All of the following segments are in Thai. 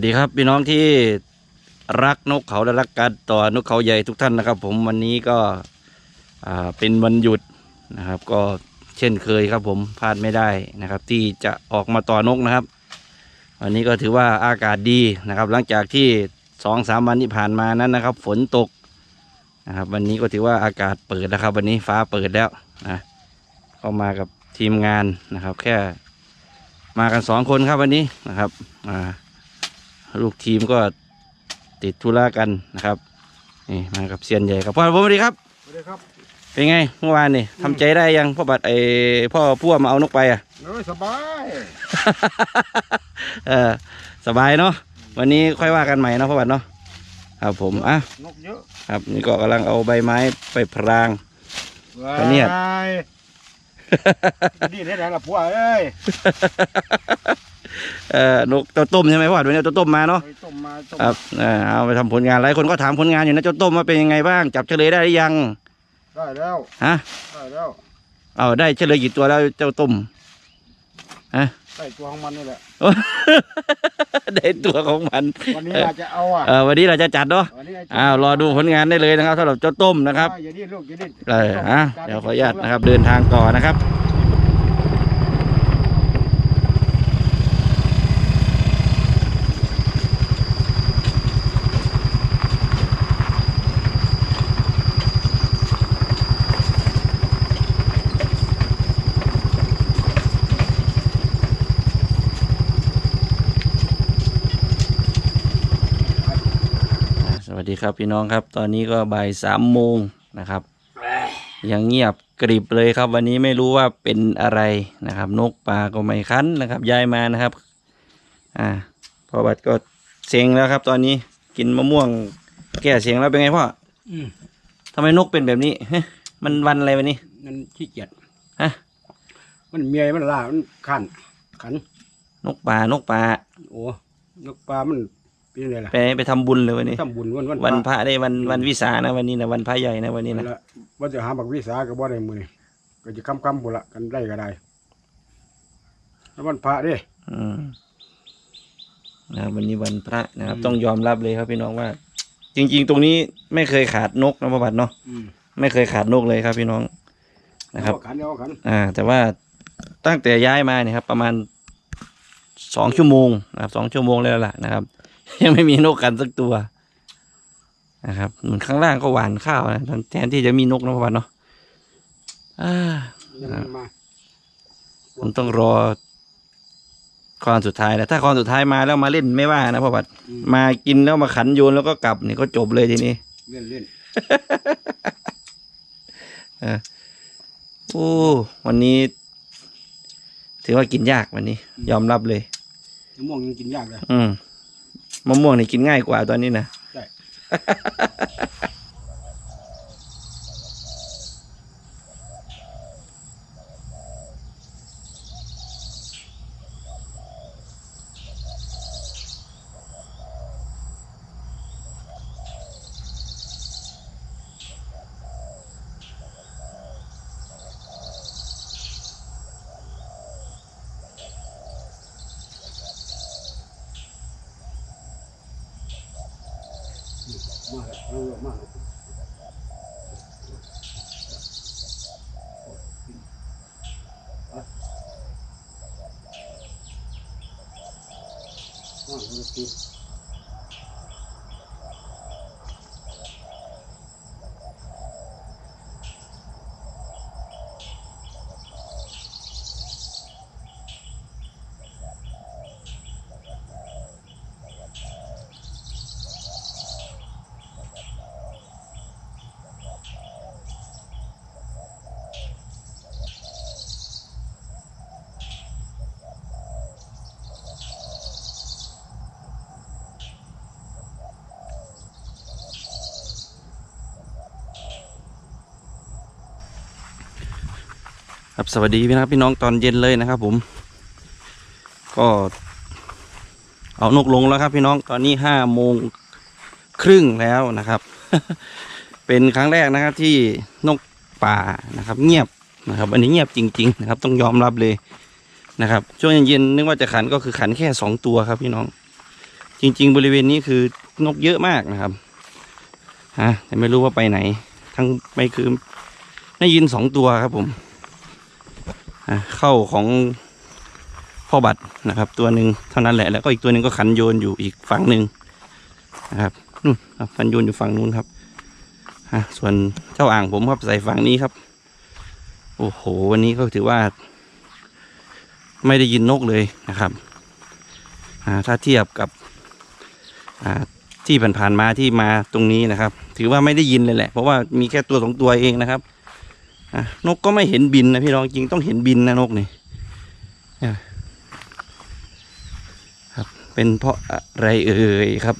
วัสดีครับพี่น้องที่รักนกเขาและรักการต่อนกเขาใหญ่ทุกท่านนะครับ ผมวันนี้ก็เป็นวันหยุดนะครับ ก็เช่นเคยครับ ผมพลาดไม่ได้นะครับ ที่จะออกมาต่อนกนะครับ วันนี้ก็ถือว่าอากาศดีนะครับ หลังจากที่สองสามวันที่ผ่านมานั้นนะครับ ฝนตกนะครับ วันนี้ก็ถือว่าอากาศเปิดแล้วครับ วันนี้ฟ้าเปิดแล้วนะก็มากับทีมงานนะครับ แค่มากันสองคนครับวันนี้นะครับอ่า ลูกทีมก็ติดธุระกันนะครับนี่มากับเซียนใหญ่ครับพ่อผมสวัสดีครับสวัสดีครับ เป็นไงเมื่อวานนี่ทำใจได้ยังพ่อบัตรไอพ่อพั่วมาเอานกไปอะ โอ้ยสบายเออสบายเนาะวันนี้ค่อยว่ากันใหม่เนาะพ่อบัตรเนาะครับผมอะนกเยอะครับนี่ก็กำลังเอาใบไม้ไปพรางปะเนี่ยว้ายนี่ได้ไหนล่ะผัวเอ้ย เอ่อนกเจ้าต้มใช่ไหมพ่อบัตรวันนี้เอาเจ้าต้มมาเนาะไปต้มมาต้มครับเออเอาไปทำผลงานหลายคนก็ถามผลงานอยู่นะเจ้าต้มว่าเป็นยังไงบ้าง จับเฉลยได้หรือยังได้แล้วฮะได้แล้วเอาได้เฉลยกี่ตัวแล้วเจ้าต้ม ใส่ตัวของมันนี่แหละได้ตัวของมัน วันนี้อาจจะเอาอะเออวันนี้เราจะจัดเนาะวันนี้จจะอ้าวรอดูผลงานได้เลยนะครับสำหรับเจ้าต้มนะครับอ่าอย่าดิ้นลูกอย่าดิ้น เอออะเดี๋ยวขออนุญาตนะครับเดินทางต่อนะครับ ครับพี่น้องครับ ตอนนี้ก็บ่ายสามโมงนะครับ ยังเงียบกริบเลยครับ วันนี้ไม่รู้ว่าเป็นอะไรนะครับ นกป่าก็ไม่คันนะครับย้ายมานะครับ อ่าพ่อบัตรก็เซ็งแล้วครับ ตอนนี้กินมะม่วงแก้เสียงแล้วเป็นไงพ่ออืมทำไมนกเป็นแบบนี้เฮ้ยมันวันอะไรวันนี้มันขี้เกียจฮะ มันเมียมันล่ามันขันขัน นกป่านกป่าโอ้นกปลามัน เป็นยังไงล่ะไปไปทำบุญเลยวันนี้ ทำบุญวันวันวันพระได้วันวันวิสานะวันนี้นะวันพระใหญ่นะวันนี้นี่นะนะว่าจะหาบักวิสากับบ่ได้มือนี่ก็จะค้ำค้ำบุละกันได้ก็ได้แล้ววันพระเดิอืมนะครับวันนี้วันพระนะครับ ต้องยอมรับเลยครับพี่น้องว่า จริง ๆ ตรงนี้ไม่เคยขาดนกนะพ่อบัตรเนาะไม่เคยขาดนกเลยครับ พี่น้องนะครับ เอาขันเอาขันอ่า แต่ว่าตั้งแต่ย้ายมาเนี่ยครับ ประมาณสองชั่วโมงนะครับสองชั่วโมงแล้วล่ะนะครับ ยังไม่มีนกกันสักตัวนะครับเหมือนข้างล่างก็หวานข้าวนะแทนที่จะมีนกนะพ่อบัตรเนาะอ่ายังไม่มาผมต้องรอคอนสุดท้ายนะถ้าคอนสุดท้ายมาแล้วมาเล่นไม่ว่านะพ่อบัตรอืมมากินแล้วมาขันโยนแล้วก็กลับนี่ก็จบเลยทีนี้เล่นเล่นโอ้วันนี้ ถือว่ากินยากวันนี้ ยอมรับเลยมะม่วงยังกินยากเลยอืม มะม่วงนี่กินง่ายกว่าตอนนี้นะ ใช่ มากเออ ครับสวัสดีพี่นะครับพี่น้องตอนเย็นเลยนะครับ ผม ก็ เอานกลงแล้วครับ พี่น้องตอนนี้ห้าโมงครึ่งแล้วนะครับ เป็นครั้งแรกนะครับที่นกป่านะครับ เงียบนะครับ อันนี้เงียบจริง ๆ นะครับ ต้องยอมรับเลยนะครับ ช่วงเย็นๆนึกว่าจะขันก็คือขันแค่สองตัวครับ พี่น้อง จริง ๆ บริเวณนี้คือนกเยอะมากนะครับฮะแต่ไม่รู้ว่าไปไหน ทั้งไม่คือได้ยินสองตัวครับผม เข้าของพ่อบัตรนะครับ ตัวหนึ่งเท่านั้นแหละแล้วก็อีกตัวหนึ่งก็ขันโยนอยู่อีกฝั่งหนึ่งนะครับนู่นครับขันโยนอยู่ฝั่งนู้นครับอะส่วนเจ้าอ่างผมครับใส่ฝั่งนี้ครับ โอ้โห วันนี้ก็ถือว่า ไม่ได้ยินนกเลยนะครับถ้าเทียบกับที่ผ่านๆมาที่มาตรงนี้นะครับ ถือว่าไม่ได้ยินเลยแหละ เพราะว่ามีแค่ตัวสองตัวเองนะครับ นกก็ไม่เห็นบินนะพี่น้องจริงต้องเห็นบินนะนกนี่นะครับ เป็นเพราะอะไรเอ่ยครับ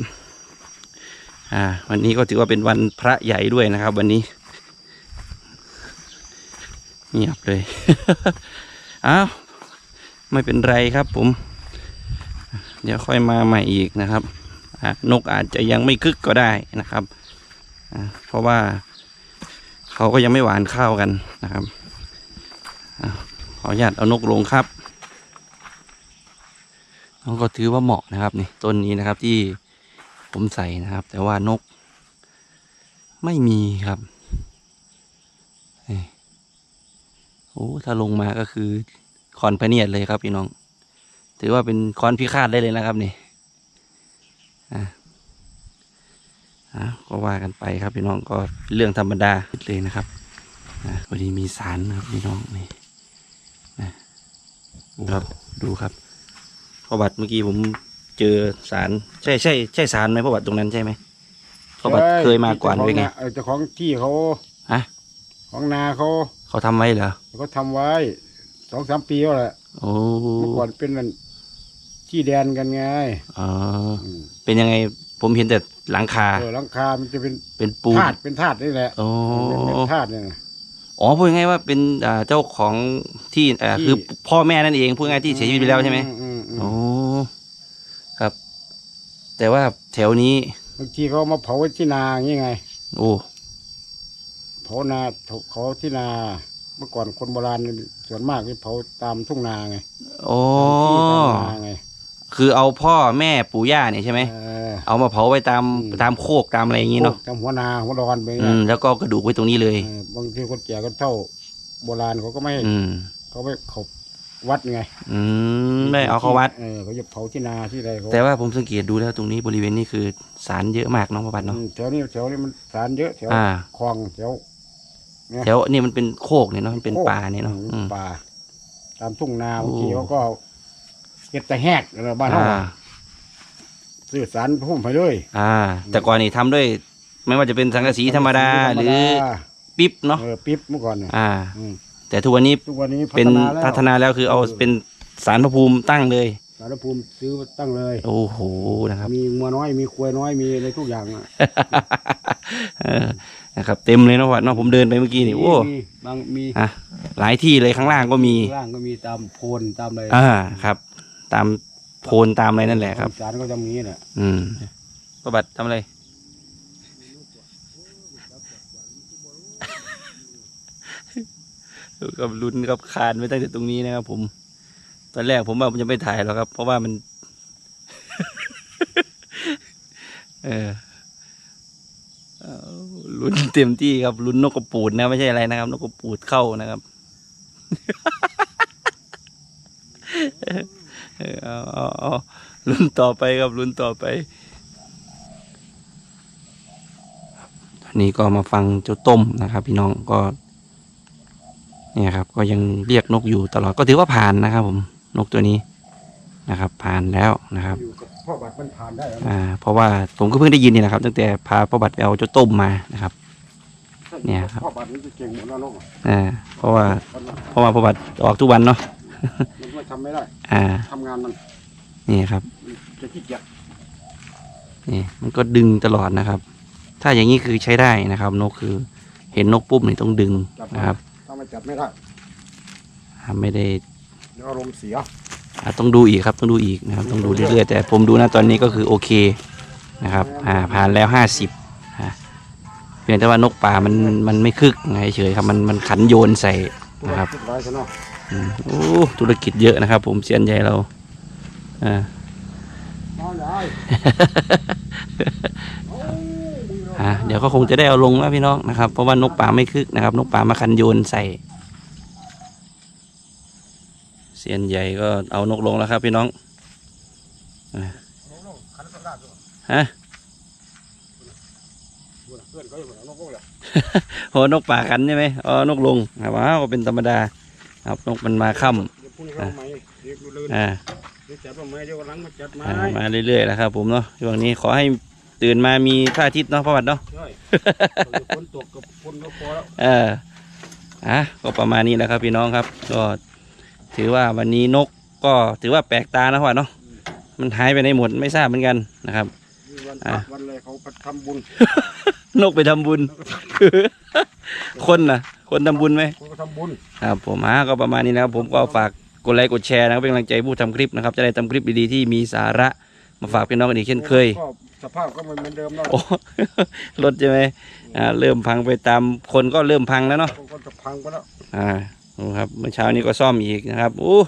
อ่า วันนี้ก็ถือว่าเป็นวันพระใหญ่ด้วยนะครับ วันนี้เงียบเลยอ้าวไม่เป็นไรครับผม เดี๋ยวค่อยมาใหม่อีกนะครับนกอาจจะยังไม่คึกก็ได้นะครับเพราะว่า เขาก็ยังไม่หวานข้าวกันนะครับขออนุญาตเอานกลงครับน้องก็ถือว่าเหมาะนะครับนี่ต้นนี้นะครับที่ผมใส่นะครับ แต่ว่านก ไม่มีครับนี่โอ้ถ้าลงมาก็คือคอนพเนียดเลยครับพี่น้อง ถือว่าเป็นคอนพิฆาตได้เลยนะครับนี่อะ อะก็ว่ากันไปครับพี่น้องก็เรื่องธรรมดาเลยนะครับอะพอดีมีสารนะครับพี่น้องนี่นะดูครับดูครับพ่อบัตรเมื่อกี้ผมเจอสารใช่ใช่ใช่สารไหมพ่อบัตรตรงนั้นใช่ไหมพ่อบัตรเคยมาก่อนด้วยไงเออเจ้าของที่เขาฮะของนาเขาเขาทำไว้เหรอเขาทำไว้สองสามปีแล้วแหละโอ้เมื่อก่อนเป็นนั่นที่แดนกันไงอ๋ออืมเป็นยังไงผมเห็นแต่ หลังคา เออหลังคา มันจะเป็นเป็นปูน ธาตุเป็นธาตุนี่แหละโอ้เป็นเป็นธาตุเนี่ยนะ อ๋อพูดง่ายๆว่าเป็นอ่าเจ้าของที่อ่าที่ คือพ่อแม่นั่นเองพูดง่ายๆที่เสียชีวิตไปแล้วใช่ไหมอือือืมโอ้ครับ แต่ว่าแถวนี้ บางทีเขามาเผาไว้ที่นาอย่างงี้ไง โอ้เผานาเขาที่นา เมื่อก่อนคนโบราณนี่ส่วนมากที่เผาตามทุ่งนาไงโอ้ตามที่ตามนาไงคือเอาพ่อแม่ปู่ย่าเนี่ยใช่ไหมเออ เอามาเผาไว้ตามอืม ตามโคกตามอะไรอย่างงี้เนาะตามหัวนาหัวดอนไปอืเงี้ยมแล้วก็กระดูกไว้ตรงนี้เลย เออบางทีคนแก่คนเฒ่าโบราณเขาก็ไม่ให้อืม เขาไม่เขาวัดไงอืมไม่เอาเข้าวัด เออเขาจะเผาที่นาที่ไรเขาแต่ว่าผมสังเกตดูแล้วตรงนี้บริเวณนี้คือสารเยอะมากเนาะพ่อบัตรอืเนาะมแถวนี้แถวนี้มันสารเยอะแถวอ่า คลองแถว แถวนี่มันเป็นโคกเนี่ยเนาะมันเป็นโคกป่าเนี่ยเนาะอืม ป่าตามทุ่งนาโอ้ บางทีเขาก็เก็บแต่แหกอะไรบ้านเขาอ่า ซื้อสารพุ่มไปเลยอ่า แต่ก่อนนี่ทำด้วย ไม่ว่าจะเป็นสังกะสีธรรมดา หรือปิ๊บเนาะเออปิ๊บเมื่อก่อนเนี่ยอ่า อืมแต่ทุกวันนี้ทุกวันนี้เป็นแล้วพัฒนาแล้วคือเอาเออเป็นสารพระภูมิตั้งเลย สารภูมิซื้อตั้งเลย โอ้โหนะครับ มีงัวน้อยมีควายน้อยมีอะไรทุกอย่างอะเออนะครับ เต็มเลยเนาะวัดเนาะผมเดินไปเมื่อกี้นี่โอ้มีบางมีอะหลายที่เลยข้างล่างก็มี ข้างล่างก็มีตามโพนตามอะไรอ่าครับ ตาม โพนตามอะไรนั่นแหละครับ สารก็จะมีเนี่ยอืมประบัติทำอะไรดูกับลุ้นกับคานไว้ตั้งแต่ตรงนี้นะครับผม ตอนแรกผมว่าผมจะไม่ถ่ายหรอกครับ เพราะว่ามัน เออเอาลุ้นเต็มที่ครับลุ้นนกกระปูดนะ ไม่ใช่อะไรนะครับ นกกระปูดเข้านะครับ เออเอาเอาเอาลุ้นต่อไปครับลุ้นต่อไปอันนี้ก็มาฟังเจ้าต้มนะครับ พี่น้องก็ เนี่ยครับ ก็ยังเรียกนกอยู่ตลอดก็ถือว่าผ่านนะครับ ผมนกตัวนี้นะครับ ผ่านแล้วนะครับอยู่กับพ่อบัตรมันผ่านได้แล้วอ่าเพราะว่าผมก็เพิ่งได้ยินนี่นะครับ ตั้งแต่พาพ่อบัตรไปเอาเจ้าต้มมานะครับ เนี่ยครับพ่อบัตรนี่จะเก่งหมดแล้วนกอะอ่าเพราะว่ามันมันเพราะว่าพ่อบัตรออกทุกวันเนาะ มันไม่ทำไม่ได้อ่าทำงานมันนี่ครับมันจะขี้เกียจนี่มันก็ดึงตลอดนะครับ ถ้าอย่างนี้คือใช้ได้นะครับ นกคือเห็นนกปุ๊บนี่ต้องดึงจับมันะครับถ้ามันจับไม่ได้อ่าไม่ได้เดี๋ยวอารมณ์เสียอ่าต้องดูอีกครับต้องดูอีกนะครับ ต้องดูเรื่อยๆแต่ผมดูนะตอนนี้ก็คือโอเคนะครับ อ่าผ่านแล้วห้าสิบเพียงแต่ว่านกป่ามันมันไม่คึกไงเฉยครับมันมันขันโยนใส่นะครับ โอ้ธุรกิจเยอะนะครับ ผมเซียนใหญ่เราอ่าเหรอเอ้ามึงอะเดี๋ยวก็คงจะได้เอาลงแล้วพี่น้องนะครับ เพราะว่านกป่าไม่คึกนะครับ นกป่ามาคันโยนใส่เสียนใหญ่ก็เอานกลงแล้วครับพี่น้องฮะเพราอยู่แล้วนกก็เลยโหนกป่าคันใช่ไหมอ๋อนกลงครับว้าวก็เป็นธรรมดา ครับนกมันมาค่เดี๋ยวพรุ่งนี้เขาเอาไหมเดี๋ยวดูเลื่นำอ่า เดี๋ยวจัดว่าไม้เดี๋ยววันหลังมาจัดไม้อ่ามาเรื่อยๆแล้วครับผมเนาะช่วงนี้ขอให้ตื่นมามีพระอาทิตย์เนาะพระวัดเนาะ ใช่ฝนตกกับฝนก็พอแล้ว เอออะก็ประมาณนี้แหละครับพี่น้องครับ ก็ถือว่าวันนี้นกก็ถือว่าแปลกตานะพระวัดเนาะ มันหายไปในหมดไม่ทราบเหมือนกันนะครับ มีวันอะ วันอะไรเขาไปทำบุญนกไปทำบุญ คนน่ะ คนทำบุญไหมเขาก็ทำบุญ ครับผมอะก็ประมาณนี้นะครับ ผมก็ฝากกดไลค์กดแชร์นะครับเป็นกำลังใจผู้ทำคลิปนะครับ จะได้ทำคลิปดีๆที่มีสาระมาฝากพี่น้องกันอีกเช่นเคย ก็สภาพก็มันเหมือนเดิมแล้วโอ้ รถใช่ไหมอ่าเริ่มพังไปตามคนก็เริ่มพังแล้วเนาะ ก็จะพังไปแล้วอ่าดูครับเมื่อเช้านี้ก็ซ่อมอีกนะครับโอ้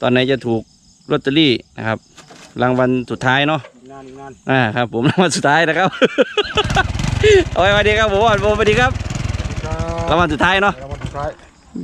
ตอนไหนจะถูกลอตเตอรี่นะครับ รางวัลสุดท้ายเนาะ งานงาน อ่าครับผมรางวัลสุดท้ายนะครับ เอาไว้สวัสดีครับผมสวัสดีครับ รางวัลสุดท้ายเนาะ รางวัลสุดท้าย